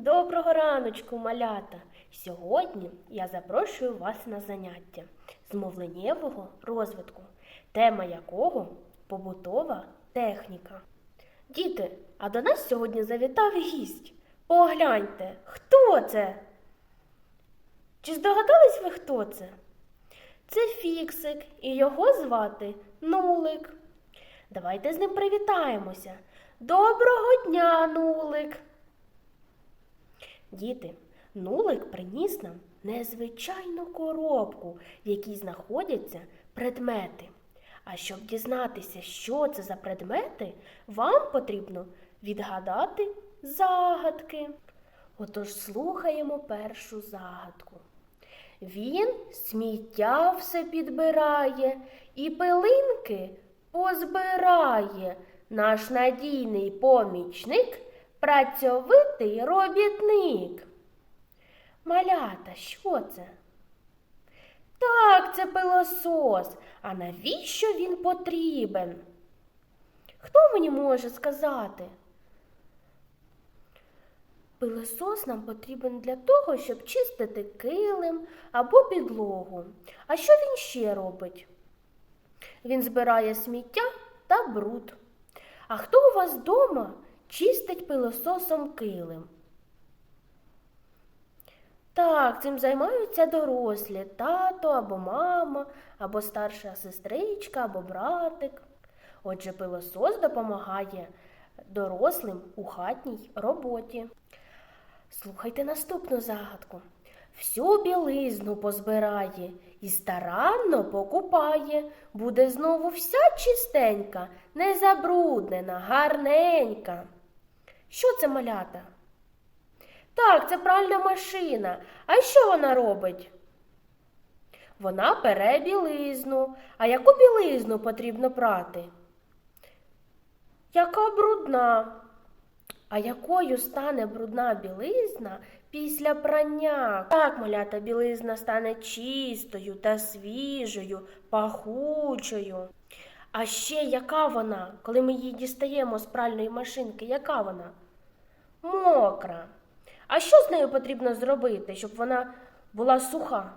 Доброго раночку, малята! Сьогодні я запрошую вас на заняття з мовленнєвого розвитку, тема якого побутова техніка. Діти, а до нас сьогодні завітав гість. Погляньте, хто це? Чи здогадались ви, хто це? Це Фіксик, і його звати Нулик. Давайте з ним привітаємося. Доброго дня, Нулик! Діти, нулик приніс нам незвичайну коробку, в якій знаходяться предмети. А щоб дізнатися, що це за предмети, вам потрібно відгадати загадки. Отож слухаємо першу загадку. Він сміття все підбирає і пилинки позбирає. Наш надійний помічник працьовитий робітник. Малята, що це? Так, це пилосос. А навіщо він потрібен? Хто мені може сказати? Пилосос нам потрібен для того, щоб чистити килим або підлогу. А що він ще робить? Він збирає сміття та бруд. А хто у вас вдома чистить пилососом килим? Так, цим займаються дорослі, тато або мама, або старша сестричка, або братик. Отже, пилосос допомагає дорослим у хатній роботі. Слухайте наступну загадку. Всю білизну позбирає і старанно покупає. Буде знову вся чистенька, незабруднена, гарненька. Що це малята? Так, це пральна машина. А що вона робить? Вона пере білизну. А яку білизну потрібно прати? Яка брудна? А якою стане брудна білизна після прання? Так, малята, білизна стане чистою та свіжою, пахучою. А ще яка вона, коли ми її дістаємо з пральної машинки, яка вона? Мокра. А що з нею потрібно зробити, щоб вона була суха?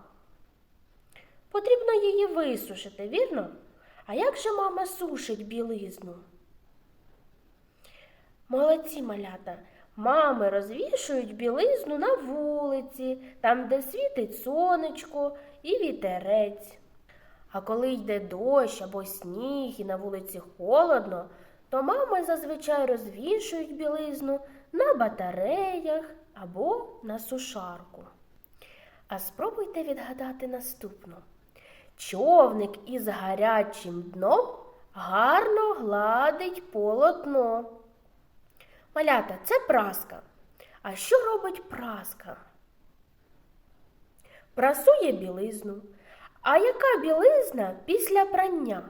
Потрібно її висушити, вірно? А як же мама сушить білизну? Молодці малята. Мами розвішують білизну на вулиці, там, де світить сонечко і вітерець. А коли йде дощ або сніг і на вулиці холодно, то мами зазвичай розвішують білизну на батареях або на сушарку. А спробуйте відгадати наступну. Човник із гарячим дном гарно гладить полотно. Малята, це праска. А що робить праска? Прасує білизну. А яка білизна після прання?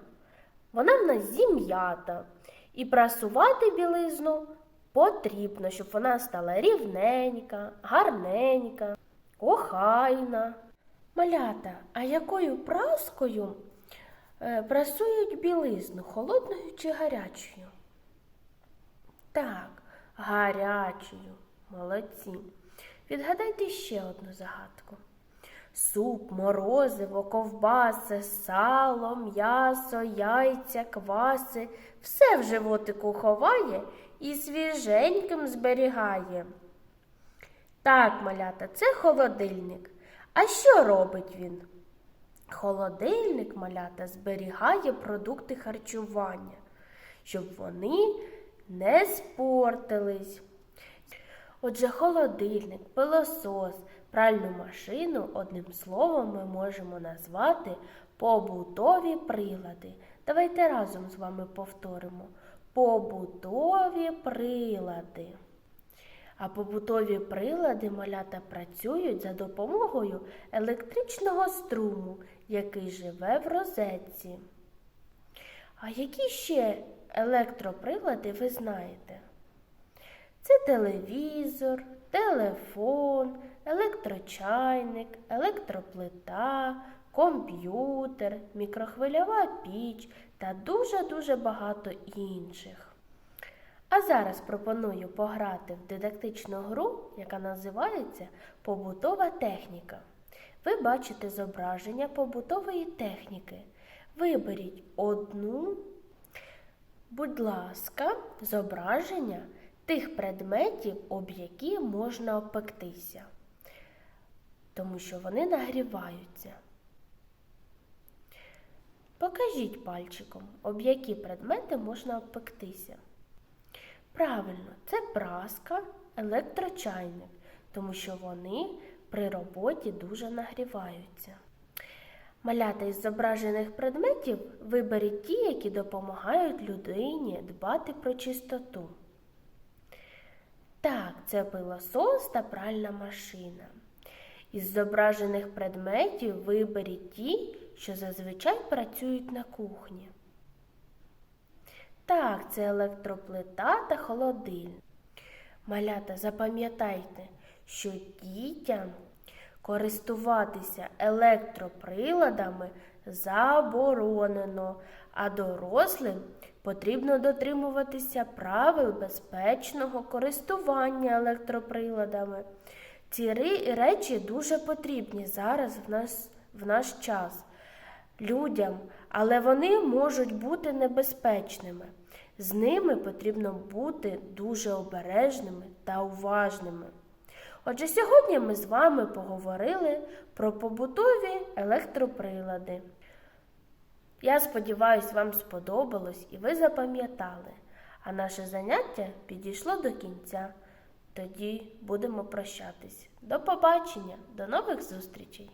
Вона в нас зім'ята. І прасувати білизну потрібно, щоб вона стала рівненька, гарненька, охайна. Малята, а якою праскою е, прасують білизну, холодною чи гарячою? Так, гарячою. Молодці. Відгадайте ще одну загадку. Суп, морозиво, ковбаси, сало, м'ясо, яйця, кваси все в животику ховає і свіженьким зберігає. Так, малята, це холодильник. А що робить він? Холодильник малята зберігає продукти харчування, щоб вони не спортились. Отже, холодильник, пилосос, пральну машину, одним словом, ми можемо назвати побутові прилади. Давайте разом з вами повторимо. Побутові прилади. А побутові прилади малята працюють за допомогою електричного струму, який живе в розетці. А які ще електроприлади ви знаєте? Це телевізор, телефон, електрочайник, електроплита, комп'ютер, мікрохвильова піч та дуже-дуже багато інших. А зараз пропоную пограти в дидактичну гру, яка називається Побутова техніка. Ви бачите зображення побутової техніки. Виберіть одну, будь ласка, зображення тих предметів, об які можна опектися, тому що вони нагріваються. Покажіть пальчиком, об які предмети можна опектися. Правильно, це праска, електрочайник, тому що вони при роботі дуже нагріваються. Малята із зображених предметів виберіть ті, які допомагають людині дбати про чистоту. Так, це пилосос та пральна машина. Із зображених предметів виберіть ті, що зазвичай працюють на кухні. Так, це електроплита та холодильник. Малята, запам'ятайте, що дітям користуватися електроприладами заборонено, а дорослим потрібно дотримуватися правил безпечного користування електроприладами. Ці речі дуже потрібні зараз в нас, в наш час людям, але вони можуть бути небезпечними. З ними потрібно бути дуже обережними та уважними. Отже, сьогодні ми з вами поговорили про побутові електроприлади. Я сподіваюся, вам сподобалось і ви запам'ятали. А наше заняття підійшло до кінця. Тоді будемо прощатись. До побачення, до нових зустрічей!